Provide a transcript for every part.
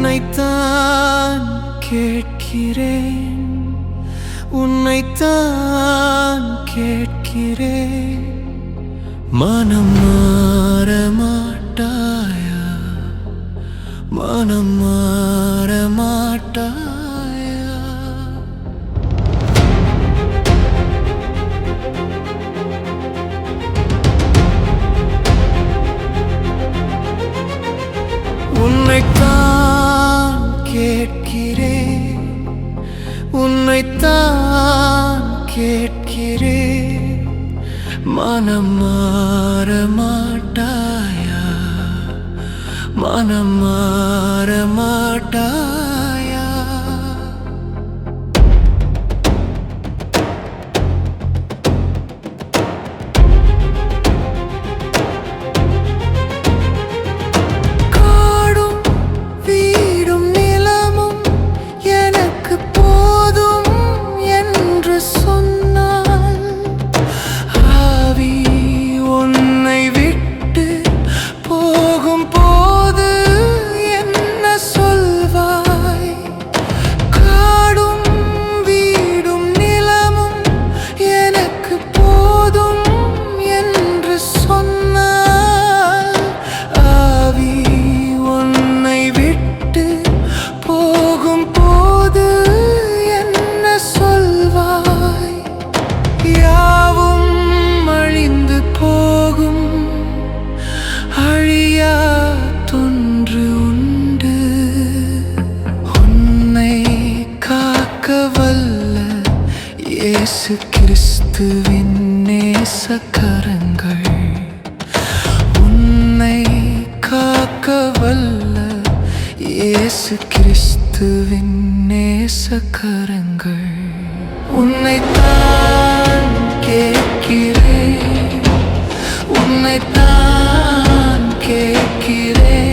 உன்னைத்தான் கேட்கிறேன். உன்னைத்தான் கேட்கிறேன். மனம் மாற மாட்டாயா? மனம் மாற மாட்டாயா? உன்னைத்தான் கேட்கிறேன். உன்னைத்தான் கேட்கிறேன். மனம் மனம் மாற மாட்டா இயேசு கிறிஸ்துவின் நேசக்கரங்கள். உன்னை காக்க வல்ல இயேசு கிறிஸ்துவின் நேசக்கரங்கள். உன்னை தான் கேட்கிறேன். உன்னை தான் கேட்கிறேன்.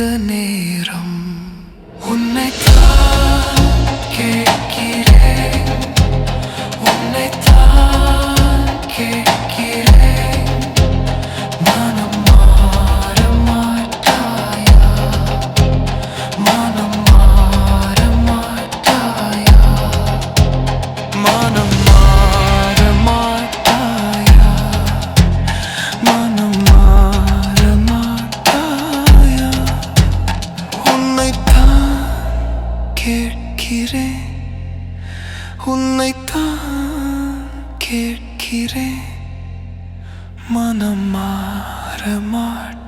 underneath கேட்கிறேன் உன்னைத்தான் கேட்கிறேன் மனம் மாற மாட்ட